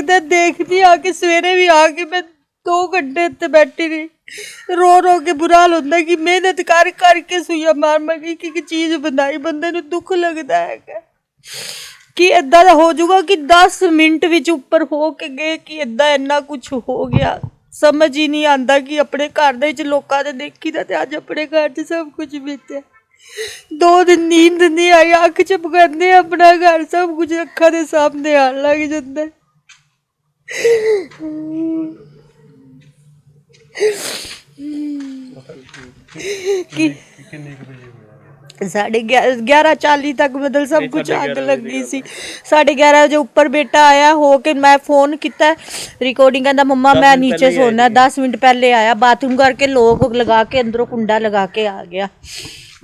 ਲੱਗਦਾ ਦੇਖਦੀ ਆ ਕਿ ਸਵੇਰੇ ਵੀ ਆ ਕੇ ਮੈਂ 2 ਘੰਟੇ ਇੱਥੇ ਬੈਠੀ ਰਹੀ। ਰੋ ਰੋ ਕੇ ਬੁਰਾ ਹਾਲ ਹੁੰਦਾ ਕਿ ਮਿਹਨਤ ਕਰ ਕਰਕੇ ਸੂਈਆ ਮਾਰ ਮਾਰ ਕੇ ਇੱਕ ਇੱਕ ਚੀਜ਼ ਬਣਾਈ, ਬੰਦੇ ਨੂੰ ਦੁੱਖ ਲੱਗਦਾ ਹੈਗਾ। ਕਿ ਇਦਾਂ ਦਾ ਹੋ ਜਾਊਗਾ ਕਿ 10 ਮਿੰਟ ਵਿੱਚ ਉੱਪਰ ਹੋ ਕੇ ਗਏ ਕਿ ਇਦਾਂ ਇੰਨਾ ਕੁਝ ਹੋ ਗਿਆ? ਸਮਝ ਹੀ ਨਹੀਂ ਆਂਦਾ ਕਿ ਆਪਣੇ ਘਰ ਦੇ ਵਿੱਚ ਲੋਕਾਂ ਦੇ ਦੇਖੀਦਾ ਤੇ ਅੱਜ ਆਪਣੇ ਘਰ 'ਚ ਸਭ ਕੁਝ ਬੀਤਿਆ। ਦੋ ਦਿਨ ਨੀਂਦ ਨਹੀਂ ਆਈ, ਅੱਖ ਚਪਕਾਉਂਦੇ ਆਪਣਾ ਘਰ ਸਭ ਕੁਝ ਅੱਖਾਂ ਦੇ ਸਾਹਮਣੇ ਆਉਣ ਲੱਗ ਜਾਂਦਾ। ਹੈ। ਕਿ ਸਾਢੇ 11:40 ਤੱਕ ਮਤਲਬ ਸਭ ਕੁਝ ਅੱਗ ਲੱਗੀ ਸੀ। ਸਾਢੇ 11 ਵਜੇ ਉੱਪਰ ਬੇਟਾ ਆਇਆ ਹੋ ਕੇ ਮੈਂ ਫੋਨ ਕੀਤਾ। ਰਿਕਾਰਡਿੰਗ ਕਹਿੰਦਾ ਮੰਮਾ ਮੈਂ ਨੀਚੇ ਸੋਣਾ 10 ਮਿੰਟ ਪਹਿਲੇ ਆਇਆ। ਬਾਥਰੂਮ ਕਰਕੇ ਲੋਕ ਲਗਾ ਕੇ ਅੰਦਰੋਂ ਕੁੰਡਾ ਲਗਾ ਕੇ ਆ ਗਿਆ।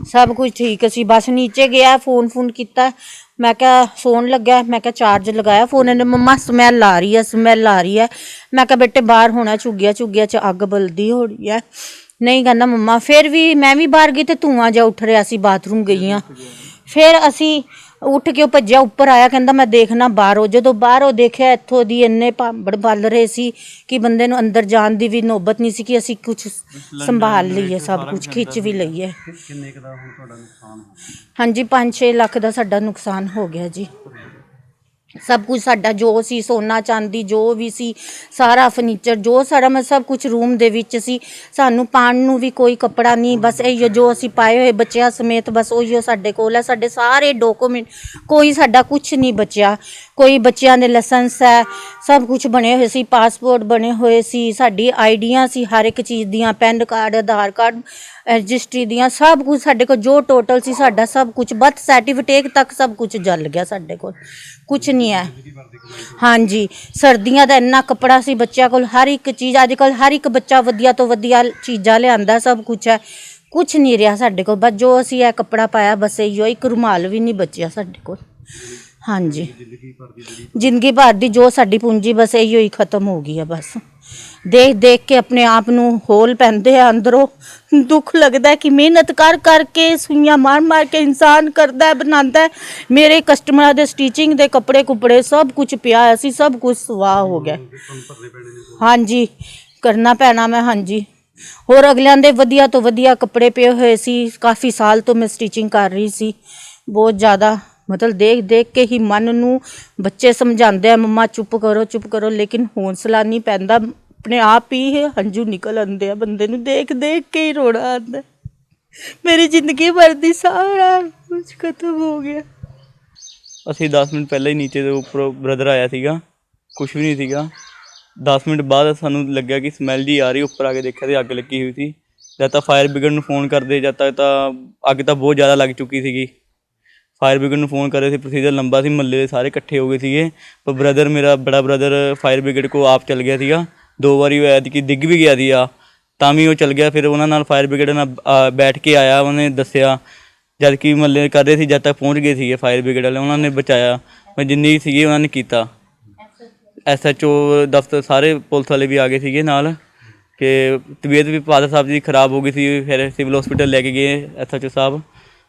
ਸਭ ਕੁਝ ਠੀਕ ਸੀ ਬਸ ਨੀਚੇ ਗਿਆ ਫੋਨ ਫੋਨ ਕੀਤਾ। ਮੈਂ ਕਿਹਾ ਫੋਨ ਲੱਗਿਆ, ਮੈਂ ਕਿਹਾ ਚਾਰਜ ਲਗਾਇਆ ਫੋਨ ਨੇ ਮੰਮਾ ਸਮੈਲ ਆ ਰਹੀ ਹੈ ਸਮੈਲ ਆ ਰਹੀ ਹੈ। ਮੈਂ ਕਿਹਾ ਬੇਟੇ ਬਾਹਰ ਹੋਣਾ ਚੁੱਗਿਆ ਚੁੱਗਿਆ ਚ ਅੱਗ ਬਲਦੀ ਹੋ ਰਹੀ ਹੈ। ਨਹੀਂ ਕਹਿੰਦਾ ਮੰਮਾ, ਫਿਰ ਵੀ ਮੈਂ ਵੀ ਬਾਹਰ ਗਈ ਤੇ ਧੂਆਂ ਜਿਹਾ ਉੱਠ ਰਿਹਾ ਸੀ ਬਾਥਰੂਮ ਗਈ ਆ ਫਿਰ ਅਸੀਂ ਉੱਠ ਕੇ ਉਹ ਭੱਜਿਆ ਉੱਪਰ ਆਇਆ ਕਹਿੰਦਾ ਮੈਂ ਦੇਖਣਾ ਬਾਹਰੋਂ। ਜਦੋਂ ਬਾਹਰੋਂ ਦੇਖਿਆ ਇੱਥੋਂ ਦੀ ਇੰਨੇ ਭਾਂਬੜ ਬਲ ਰਹੇ ਸੀ ਕਿ ਬੰਦੇ ਨੂੰ ਅੰਦਰ ਜਾਣ ਦੀ ਵੀ ਨੌਬਤ ਨਹੀਂ ਸੀ ਕਿ ਅਸੀਂ ਕੁਝ ਸੰਭਾਲ ਲਈਏ ਸਭ ਕੁਝ ਖਿੱਚ ਵੀ ਲਈਏ। ਕਿੰਨੇ ਦਾ ਹੁਣ ਤੁਹਾਡਾ ਨੁਕਸਾਨ ਹਾਂਜੀ 5-6 ਲੱਖ ਦਾ ਸਾਡਾ ਨੁਕਸਾਨ ਹੋ ਗਿਆ ਜੀ। ਸਭ ਕੁਝ ਸਾਡਾ ਜੋ ਸੀ, ਸੋਨਾ, ਚਾਂਦੀ, ਜੋ ਵੀ ਸੀ, ਸਾਰਾ ਫਰਨੀਚਰ ਜੋ ਸਾਰਾ ਮੈਂ ਸਭ ਕੁਝ ਰੂਮ ਦੇ ਵਿੱਚ ਸੀ। ਸਾਨੂੰ ਪਾਣ ਨੂੰ ਵੀ ਕੋਈ ਕੱਪੜਾ ਨਹੀਂ, ਬਸ ਇਹ ਜੋ ਅਸੀਂ ਪਾਏ ਹੋਏ ਬੱਚਿਆਂ ਸਮੇਤ ਬਸ ਉਹੀਓ ਸਾਡੇ ਕੋਲ ਹੈ। ਸਾਡੇ ਸਾਰੇ ਡਾਕੂਮੈਂਟ ਕੋਈ ਸਾਡਾ ਕੁਝ ਨਹੀਂ ਬਚਿਆ। ਕੋਈ ਬੱਚਿਆਂ ਦੇ ਲਾਇਸੈਂਸ ਹੈ, ਸਭ ਕੁਝ ਬਣੇ ਹੋਏ ਸੀ ਪਾਸਪੋਰਟ ਬਣੇ ਹੋਏ ਸੀ, ਸਾਡੀ ਆਈਡੀਆਂ ਸੀ, ਹਰ ਇੱਕ ਚੀਜ਼ ਦੀਆਂ, PAN card, Aadhaar card, registry ਦੀਆਂ, ਸਭ ਕੁਝ ਸਾਡੇ ਕੋਲ ਜੋ ਟੋਟਲ ਸੀ, ਸਾਡਾ ਸਭ ਕੁਝ ਬਰਥ ਸਰਟੀਫਿਕੇਟ ਤੱਕ ਸਭ ਕੁਝ ਜਲ ਗਿਆ ਸਾਡੇ ਕੋਲ। ਕੁਝ ਨਹੀਂ ਹੈ। ਹਾਂਜੀ, ਸਰਦੀਆਂ ਦਾ ਇੰਨਾ ਕੱਪੜਾ ਸੀ ਬੱਚਿਆਂ ਕੋਲ, ਹਰ ਇੱਕ ਚੀਜ਼ ਅੱਜ ਕੱਲ ਹਰ ਇੱਕ ਬੱਚਾ ਵਧੀਆ ਤੋਂ ਵਧੀਆ ਚੀਜ਼ਾਂ ਲਿਆਂਦਾ, ਸਭ ਕੁਝ ਹੈ। ਕੁਝ ਨਹੀਂ ਰਿਹਾ ਸਾਡੇ ਕੋਲ, ਬਸ ਜੋ ਅਸੀਂ ਇਹ ਕੱਪੜਾ ਪਾਇਆ, ਬਸ ਇਹੋ ਇੱਕ ਰੁਮਾਲ ਵੀ ਨਹੀਂ ਬਚਿਆ ਸਾਡੇ ਕੋਲ। ਹਾਂਜੀ। ਜ਼ਿੰਦਗੀ ਭਰ ਦੀ ਜੋ ਸਾਡੀ ਪੂੰਜੀ, ਬਸ ਇਹੋ ਹੀ ਖਤਮ ਹੋ ਗਈ ਹੈ, ਬਸ। ਦੇਖ ਦੇਖ ਕੇ ਆਪਣੇ ਆਪ ਨੂੰ ਹੋਲ ਪੈਂਦੇ ਆ ਅੰਦਰੋਂ। ਦੁੱਖ ਲੱਗਦਾ ਕਿ ਮਿਹਨਤ ਕਰ ਕਰਕੇ ਸੂਈਆਂ ਮਾਰ ਮਾਰ ਕੇ ਇਨਸਾਨ ਕਰਦਾ ਹੈ, ਬਣਾਉਂਦਾ ਹੈ। ਮੇਰੇ ਕਸਟਮਰਾਂ ਦੇ ਸਟਿਚਿੰਗ ਦੇ ਕੱਪੜੇ ਕੁਪੜੇ ਸਭ ਕੁਝ ਪਿਆ ਹੋਇਆ ਸੀ, ਸਭ ਕੁਝ ਸਵਾਹ ਹੋ ਗਿਆ। ਹਾਂਜੀ, ਕਰਨਾ ਪੈਣਾ ਮੈਂ, ਹਾਂਜੀ। ਹੋਰ ਅਗਲਿਆਂ ਦੇ ਵਧੀਆ ਤੋਂ ਵਧੀਆ ਕੱਪੜੇ ਪਏ ਹੋਏ ਸੀ, ਕਾਫੀ ਸਾਲ ਤੋਂ ਮੈਂ ਸਟਿਚਿੰਗ ਕਰ ਰਹੀ ਸੀ, ਬਹੁਤ ਜ਼ਿਆਦਾ। ਮਤਲਬ ਦੇਖ ਦੇਖ ਕੇ ਹੀ ਮਨ ਨੂੰ ਬੱਚੇ ਸਮਝਾਉਂਦੇ ਆ, ਮੰਮਾ ਚੁੱਪ ਕਰੋ ਚੁੱਪ ਕਰੋ, ਲੇਕਿਨ ਹੌਸਲਾ ਨਹੀਂ ਪੈਂਦਾ। ਆਪਣੇ ਆਪ ਹੀ ਹੰਝੂ ਨਿਕਲ ਆਉਂਦੇ ਆ, ਬੰਦੇ ਨੂੰ ਦੇਖ ਦੇਖ ਕੇ ਹੀ ਰੋਣਾ ਆਉਂਦਾ। ਮੇਰੀ ਜ਼ਿੰਦਗੀ ਭਰ ਦੀ ਸਾਰਾ ਕੁਝ ਖਤਮ ਹੋ ਗਿਆ। ਅਸੀਂ 10 ਮਿੰਟ ਪਹਿਲਾਂ ਹੀ ਨੀਚੇ ਦੇ ਉੱਪਰੋਂ ਬ੍ਰਦਰ ਆਇਆ ਸੀਗਾ ਕੁਝ ਵੀ ਨਹੀਂ ਸੀਗਾ। 10 ਮਿੰਟ ਬਾਅਦ ਸਾਨੂੰ ਲੱਗਿਆ ਕਿ ਸਮੈਲ ਜੀ ਆ ਰਹੀ, ਉੱਪਰ ਆ ਕੇ ਦੇਖਿਆ ਤੇ ਅੱਗ ਲੱਗੀ ਹੋਈ ਸੀ। ਜਾਂ ਤਾਂ ਫਾਇਰ ਬ੍ਰਿਗੇਡ ਨੂੰ ਫੋਨ ਕਰਦੇ ਜਦ ਤੱਕ ਤਾਂ ਅੱਗ ਤਾਂ ਬਹੁਤ ਜ਼ਿਆਦਾ ਲੱਗ ਚੁੱਕੀ ਸੀਗੀ। ਫਾਇਰ ਬ੍ਰਿਗੇਡ ਨੂੰ ਫੋਨ ਕਰੇ ਸੀ ਪ੍ਰੋਸੀਜਰ ਲੰਬਾ ਸੀ, ਮਹੱਲੇ ਦੇ ਸਾਰੇ ਇਕੱਠੇ ਹੋ ਗਏ ਸੀਗੇ। ਪਰ ਬ੍ਰਦਰ ਮੇਰਾ ਬੜਾ ਬ੍ਰਦਰ ਫਾਇਰ ਬ੍ਰਿਗੇਡ ਕੋ ਆਪ ਚਲ ਗਿਆ ਸੀਗਾ। ਦੋ ਵਾਰੀ ਹੋਇਆ ਸੀ ਕਿ ਡਿੱਗ ਵੀ ਗਿਆ ਸੀਗਾ। ਤਾਂ ਵੀ ਉਹ ਚਲ ਗਿਆ, ਫਿਰ ਉਹਨਾਂ ਨਾਲ ਫਾਇਰ ਬ੍ਰਿਗੇਡ ਨਾਲ ਬੈਠ ਕੇ ਆਇਆ, ਉਹਨੇ ਦੱਸਿਆ। ਜਦ ਕਿ ਮਹੱਲੇ ਕਰ ਰਹੇ ਸੀ, ਜਦ ਤੱਕ ਪਹੁੰਚ ਗਏ ਸੀਗੇ ਫਾਇਰ ਬ੍ਰਿਗੇਡ ਵਾਲੇ, ਉਹਨਾਂ ਨੇ ਬਚਾਇਆ। ਮੈਂ ਜਿੰਨੀ ਸੀਗੀ, ਉਹਨਾਂ ਨੇ ਕੀਤਾ। ਐਸਐਚਓ ਦਫ਼ਤਰ ਸਾਰੇ ਪੁਲਿਸ ਵਾਲੇ ਵੀ ਆ ਗਏ ਸੀਗੇ ਨਾਲ। ਕਿ ਤਬੀਅਤ ਵੀ ਫਾਦਰ ਸਾਹਿਬ ਦੀ ਖਰਾਬ ਹੋ ਗਈ ਸੀ, ਫਿਰ ਸਿਵਲ ਹਸਪੀਟਲ ਲੈ ਕੇ ਗਏ ਐਸਐਚਓ ਸਾਹਿਬ,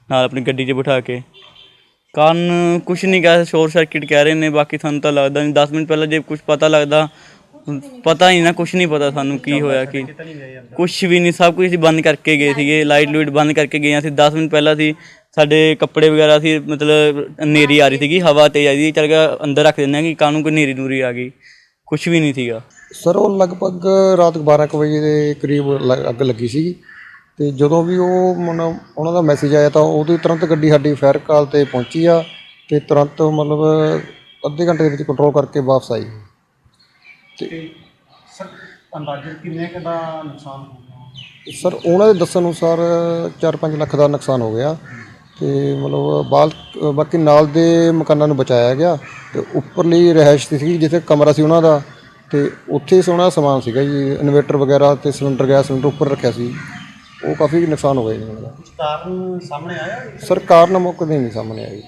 ਨਾਲ ਆਪਣੀ ਗੱਡੀ 'ਚ ਬਿਠਾ ਕੇ। ਕਾਰਨ ਕੁਛ ਨਹੀਂ ਕਹਿ ਸ਼ੋਰ ਸਰਕਟ ਕਹਿ ਰਹੇ ਨੇ ਬਾਕੀ ਸਾਨੂੰ ਤਾਂ ਲੱਗਦਾ ਨਹੀਂ। 10 ਮਿੰਟ ਪਹਿਲਾਂ ਜੇ ਕੁਝ ਪਤਾ ਲੱਗਦਾ ਪਤਾ ਹੀ ਨਾ ਕੁਛ ਨਹੀਂ ਪਤਾ ਸਾਨੂੰ ਕੀ ਹੋਇਆ ਕੀ ਕੁਛ ਵੀ ਨਹੀਂ ਸਭ ਕੁਝ ਅਸੀਂ ਬੰਦ ਕਰਕੇ ਗਏ ਸੀਗੇ ਲਾਈਟ ਲੂਇਟ ਬੰਦ ਕਰਕੇ ਗਏ ਅਸੀਂ 10 ਮਿੰਟ ਪਹਿਲਾਂ ਸੀ ਸਾਡੇ ਕੱਪੜੇ ਵਗੈਰਾ ਸੀ ਮਤਲਬ ਹਨੇਰੀ ਆ ਰਹੀ ਸੀਗੀ ਹਵਾ ਤੇਜ਼ ਆਈ ਸੀ ਚੱਲ ਗਿਆ ਅੰਦਰ ਰੱਖ ਦਿੰਦੇ ਆ ਕਿ ਕਾਨੂੰ ਕੋਈ ਹਨੇਰੀ ਨੂਰੀ ਆ ਗਈ ਕੁਛ ਵੀ ਨਹੀਂ ਸੀਗਾ। ਸਰ ਉਹ ਲਗਭਗ ਰਾਤ 12 ਕੁ ਵਜੇ ਦੇ ਕਰੀਬ ਅੱਗ ਲੱਗੀ ਸੀਗੀ। ਤੇ ਜਦੋਂ ਵੀ ਉਹ ਮਨ ਉਹਨਾਂ ਦਾ ਮੈਸੇਜ ਆਇਆ ਤਾਂ ਹੀ ਤੁਰੰਤ ਗੱਡੀ ਸਾਡੀ ਫਾਇਰ ਕਾਲ ਤੇ ਪਹੁੰਚੀ ਆ ਤੇ ਤੁਰੰਤ ਮਤਲਬ ਅੱਧੇ ਘੰਟੇ ਦੇ ਵਿੱਚ ਕੰਟਰੋਲ ਕਰਕੇ ਵਾਪਸ ਆਈ। ਸਰ ਅੰਦਾਜ਼ਨ ਕਿੰਨੇ ਕੁ ਦਾ ਨੁਕਸਾਨ ਹੋ ਗਿਆ? ਸਰ ਉਹਨਾਂ ਦੇ ਦੱਸਣ ਅਨੁਸਾਰ 4-5 ਲੱਖ ਦਾ ਨੁਕਸਾਨ ਹੋ ਗਿਆ ਤੇ ਮਤਲਬ ਬਾਲ ਬਾਕੀ ਨਾਲ ਦੇ ਮਕਾਨਾਂ ਨੂੰ ਬਚਾਇਆ ਗਿਆ ਤੇ ਉੱਪਰਲੀ ਰਿਹਾਇਸ਼ ਸੀ ਜਿੱਥੇ ਕਮਰਾ ਸੀ ਉਹਨਾਂ ਦਾ ਤੇ ਉੱਥੇ ਸੋਹਣਾ ਸਮਾਨ ਸੀਗਾ ਜੀ ਇਨਵੇਟਰ ਵਗੈਰਾ ਤੇ ਸਿਲੰਡਰ ਗੈਸ ਸਿਲੰਡਰ ਉੱਪਰ ਰੱਖਿਆ ਸੀ। ਉਹ ਕਾਫੀ ਨੁਕਸਾਨ ਹੋ ਗਿਆ ਜੀ। ਉਹਨਾਂ ਦਾ ਕਾਰਨ ਸਾਹਮਣੇ ਆਇਆ? ਸਰ ਕਾਰਨ ਮੌਕੇ ਤੇ ਨਹੀਂ ਸਾਹਮਣੇ ਆਈ